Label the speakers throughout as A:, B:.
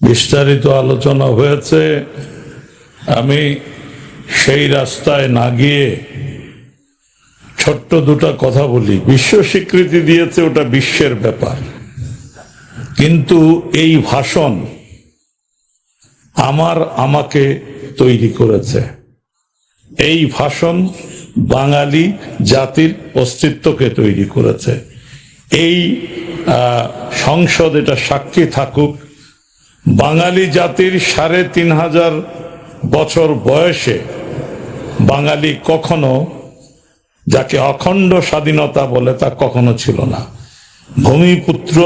A: বিস্তারিত আলোচনা হয়েছে। আমি সেই রাস্তায় না গিয়ে ছোট্ট দুটা কথা বলি। বিশ্ব স্বীকৃতি দিয়েছে ওটা বিশ্বের ব্যাপার। কিন্তু এই ভাষণ আমার আমাকে তৈরি করেছে। এই ভাষণ বাঙালি জাতির অস্তিত্বকে তৈরি করেছে। এই সংসদ এটা সাক্ষী থাকুক বাঙালি জাতির সাড়ে তিন হাজার বছর বয়সে বাঙালি কখনো যাকে অখণ্ড স্বাধীনতা বলে তা কখনো ছিল না। ভূমিপুত্র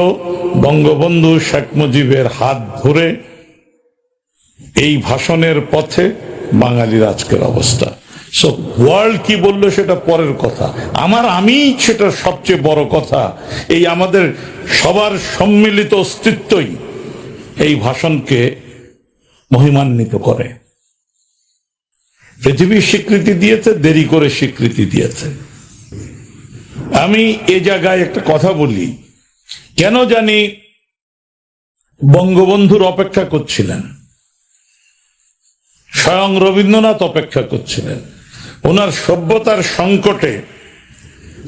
A: বঙ্গবন্ধু শেখ মুজিবের হাত ধরে এই ভাষণের পথে বাঙালির আজকের অবস্থা। সো ওয়ার্ল্ড কি বলল সেটা পরের কথা। আমার আমি সেটা সবচেয়ে বড় কথা, এই আমাদের সবার সম্মিলিত অস্তিত্বই এই ভাষণকে মহিমান্বিত করে। পৃথিবীর স্বীকৃতি দিয়েছে, দেরি করে স্বীকৃতি দিয়েছে। আমি এ জায়গায় একটা কথা বলি। কেন জানি বঙ্গবন্ধুর অপেক্ষা করছিলেন। স্বয়ং রবীন্দ্রনাথ অপেক্ষা করছিলেন। ওনার সভ্যতার সংকটে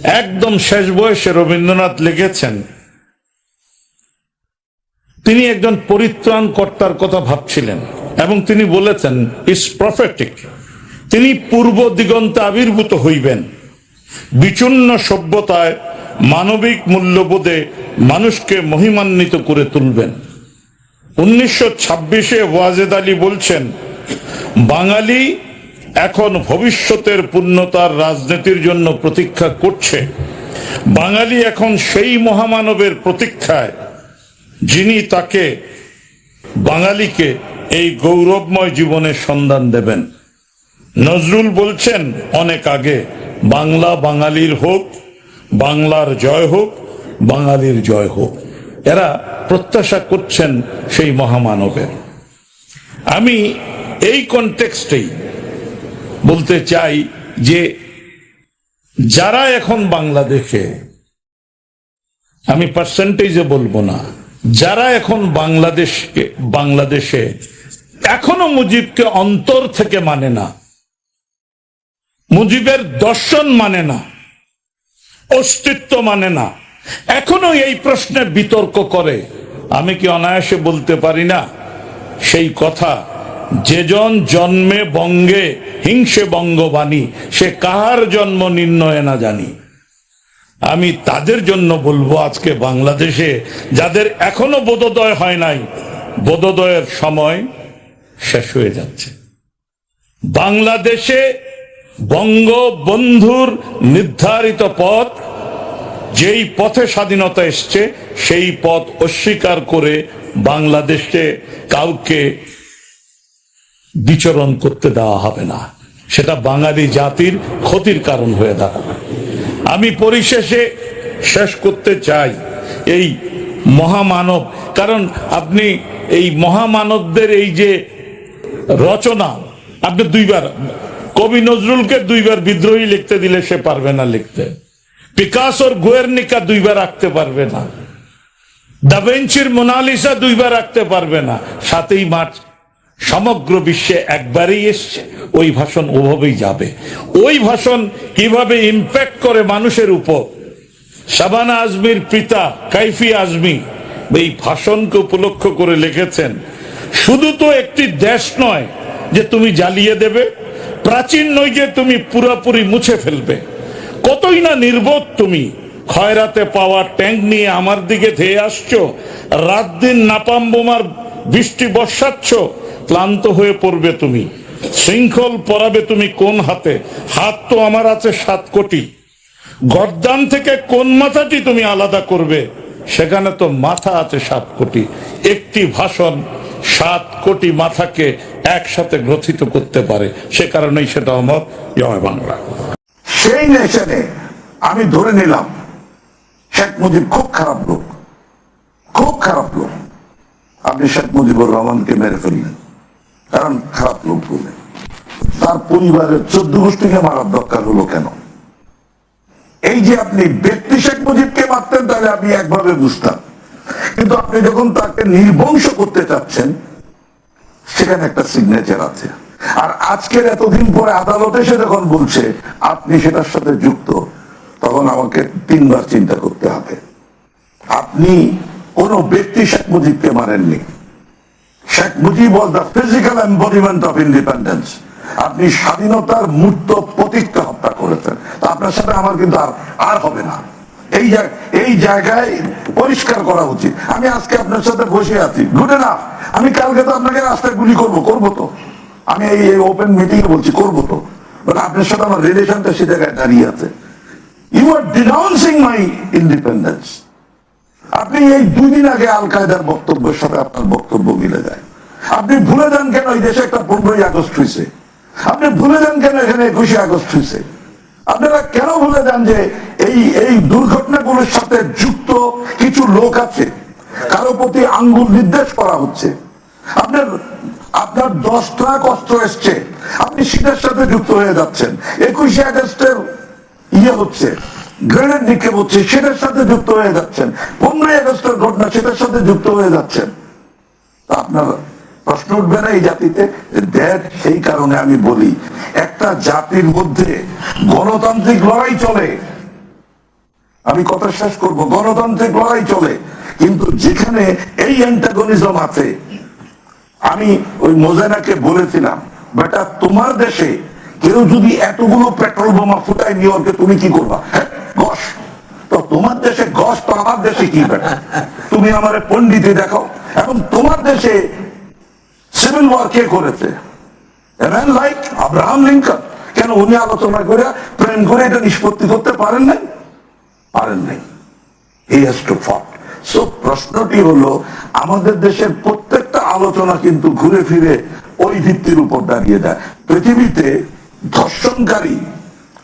A: একদম শেষ বয়সে রবীন্দ্রনাথ লিখেছেন তিনি একজন পরিত্রাণ কর্তার কথা ভাবছিলেন এবং তিনি বলেছেন ইস প্রফেটিক তিনি পূর্ব দিগন্তে আবির্ভূত হইবেন। বিচূর্ণ সভ্যতায় মানবিক মূল্যবোধে মানুষকে মহিমান্বিত করে তুলবেন। উনিশশো ছাব্বিশে ওয়াজেদ আলী বলছেন, বাঙালি এখন ভবিষ্যতের পূর্ণতার রাজনীতির জন্য প্রতীক্ষা করছে। বাঙালি এখন সেই মহামানবের প্রতীক্ষায় যিনি তাকে বাঙালিকে এই গৌরবময় জীবনের সন্ধান দেবেন। নজরুল বলছেন, অনেক আগে বাংলা বাঙালির হোক, বাংলার জয় হোক, বাঙালির জয় হোক। এরা প্রত্যাশা করছেন সেই মহামানবের। আমি এই কনটেক্সটেই বলতে চাই যে, যারা এখন বাংলাদেশে, আমি পার্সেন্টেজে বলব না যারা এখন বাংলাদেশকে, বাংলাদেশে এখনও মুজিবকে অন্তর থেকে মানে না, মুজিবের দর্শন মানে না, অস্তিত্ব মানে না, এখনও এই প্রশ্নে বিতর্ক করে, আমি কি অনায়াসে বলতে পারি না? সেই কথা, যেজন জন্মে বঙ্গে, হিংসে বঙ্গবাণী, সে কাহার জন্ম নির্ণয় না জানি। আমি তাদের জন্য বলব আজকে বাংলাদেশে, যাদের এখনও বোধোদয় হয় নাই, বোধোদয়ের সময় শেষ হয়ে যাচ্ছে। বাংলাদেশে বঙ্গবন্ধুর নির্ধারিত পথ, যেই পথে স্বাধীনতা এসছে, সেই পথ অস্বীকার করে বাংলাদেশে কাউকে বিচরণ করতে দেওয়া হবে না। সেটা বাঙালি জাতির ক্ষতির কারণ হয়ে দাঁড়াবে। আমি পরিশেষে শেষ করতে চাই এই মহামানব। কারণ আপনি এই মহামানবদের এই যে রচনা, আপনি দুইবার, কবি নজরুলকে দুইবার বিদ্রোহী লিখতে দিলে সে পারবে না লিখতে। পিকাসোর গোয়েরনিকা দুইবার আঁকতে পারবে না। দাভেঞ্চির মোনালিসা দুইবার আঁকতে পারবে না। সাতই মার্চ সমগ্র বিশ্বে একবারই এসছে। ওই ভাষণ ওভাবেই যাবে। ওই ভাষণ কীভাবে ইম্প্যাক্ট করে মানুষের উপর? শাবানা আজমির পিতা কাইফি আজমি এই ভাষণকে উপলক্ষ করে লিখেছেন, শুধু তো একটি দেশ নয় যে তুমি জ্বালিয়ে দেবে, প্রাচীন নয় যে তুমি পুরোপুরি মুছে ফেলবে। কতই না নির্বোধ তুমি, খয়রাতে পাওয়া ট্যাঙ্ক নিয়ে আমার দিকে ধেয়ে আসছো, রাত দিন নাপাম বোমার বৃষ্টি বর্ষাচ্ছ ক্লান্ত হয়ে পড়বে তুমি। শৃঙ্খল পরাবে তুমি কোন হাতে? হাত তো আমার আছে সাত কোটি। গর্দান থেকে কোন মাথাটি তুমি আলাদা করবে? সেখানে তো মাথা আছে সাত কোটি। একটি ভাষণ সাত কোটি মাথাকে একসাথে গ্রথিত করতে পারে। সে কারণেই সেটা আমার জয় বাংলা।
B: সেই নেশনে আমি ধরে নিলাম, শেখ মুজিব খুব খারাপ লোক। খুব খারাপ লোক। আপনি শেখ মুজিবুর রহমানকে মেরে ফেললেন। কারণ খারাপ লোক বলে। তার পরিবারের চোদ্দ গোষ্ঠীকে মারার দরকার হলো কেন? এই যে আপনি ব্যক্তি শেখ মুজিবকে মারতেন, তাহলে আমি একভাবে বুঝতাম কিন্তু আপনি যখন তাকে নির্বংশ করতে চাচ্ছেন, সেখানে একটা সিগনেচার আছে। আর আজকের এতদিন পরে আদালতে সে যখন বলছে, আপনি সেটার সাথে যুক্ত তখন আমাকে তিনবার চিন্তা করতে হবে। আপনি কোন ব্যক্তি শেখ মুজিবকে মারেননি। Sheikh Mujib was the physical embodiment of independence আপনি স্বাধীনতার মূর্ত প্রতীককে হত্যা করেছেন। তা আপনার সাথে আমার কিন্তু আর আর হবে না। এই এই জায়গায় পরিষ্কার করা উচিত। আমি আজকে আপনার সাথে বসে আছি। গুড না আমি কালকে তো আপনাকে রাস্তায় গুলি করব। করব তো। আমি এই ওপেন মিটিং এ বলছি, করব তো। বাট আপনার সাথে আমার রিলেশনটা সে জায়গায় দাঁড়িয়ে আছে। ইউ আর ডিনাউন্সিং মাই ইন্ডিপেন্ডেন্স আপনি এই দুই দিন আগে আল কায়দার বক্তব্যের সাথে আপনার বক্তব্য মিলে যায়। আপনি ভুলে যান কেন এই দেশে একটা পনেরোই আগস্ট হয়েছে? আপনি ভুলে যান কেন এখানে একুশে আগস্ট হয়েছে? আপনারা কেন ভুলে যান যে এই এই দুর্ঘটনাগুলোর সাথে যুক্ত কিছু লোক আছে? কারও প্রতি আঙ্গুল নির্দেশ করা হচ্ছে। আপনার আপনার দশ লাখ অস্ত্র এসছে। আপনি সেটার সাথে যুক্ত হয়ে যাচ্ছেন। একুশে আগস্টের ইয়ে হচ্ছে, গ্রেনেড নিক্ষেপ হচ্ছে সেটার সাথে যুক্ত হয়ে যাচ্ছেন। পনেরোই আগস্টের ঘটনা সেটার সাথে যুক্ত হয়ে যাচ্ছেন। আপনার প্রশ্ন উঠবে না এই জাতিতে দেখ সেই কারণে আমি বলি একটা জাতির মধ্যে গণতান্ত্রিক লড়াই চলে। আমি কথা শেষ করব গণতান্ত্রিক লড়াই চলে কিন্তু যেখানে এই অ্যান্টাগনিজম আছে আমি ওই মোজানাকে বলেছিলাম বেটা তোমার দেশে কেউ যদি এতগুলো পেট্রোল বোমা ফুটায় নিউ ইয়র্কে তুমি কি করবা? হ্যাঁ, গস। তো তোমার দেশে গস তো আমার দেশে কি বেটা? তুমি আমার পন্ডিতে দেখো এবং তোমার দেশে সিভিল ওয়ার কে করেছে? ম্যান লাইক আব্রাহাম লিঙ্কন কেন উনি আলোচনা করে, প্রেম করে এটা নিষ্পত্তি করতে পারেন নাই? পারেন নাই। হি হ্যাজ টু ফট প্রশ্নটি হলো, আমাদের দেশের প্রত্যেকটা আলোচনা কিন্তু ঘুরে ফিরে ওই ভিত্তির উপর দাঁড়িয়ে দেয় পৃথিবীতে ধর্ষণকারী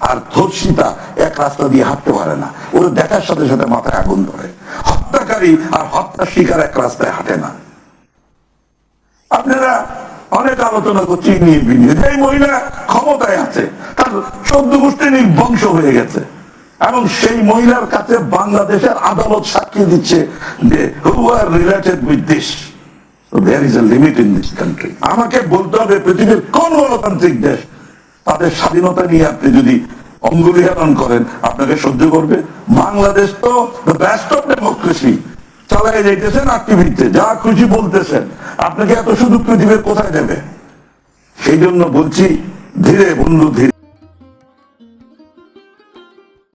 B: আর ধর্ষিতা এক রাস্তা দিয়ে হাঁটতে পারে না। ওরা দেখার সাথে সাথে মাথায় আগুন ধরে। হত্যাকারী আর হত্যার শিকার এক রাস্তায় হাঁটে না আপনারা অনেক আলোচনা করছি নিয়ে যে মহিলা ক্ষমতায় আছে, তার চোদ্দ গোষ্ঠী নির্বংশ হয়ে গেছে। এবং সেই মহিলার কাছে বাংলাদেশের আদালত সাক্ষী দিচ্ছে যে who are related with this আমাকে বলতে হবে পৃথিবীর কোন গণতান্ত্রিক দেশ? তাদের স্বাধীনতা নিয়ে আপনি যদি অঙ্গুলিহারণ করেন, আপনাকে সহ্য করবে। বাংলাদেশ তো ব্যস্ট অফ ডেমোক্রেসি চালায় যাইতেছেন অ্যাক্টিভিটিতে যা খুশি বলতেছেন। আপনাকে এত সুযোগ পৃথিবীর কোথায় দেবে? সেই জন্য বলছি ধীরে বন্ধু ধীরে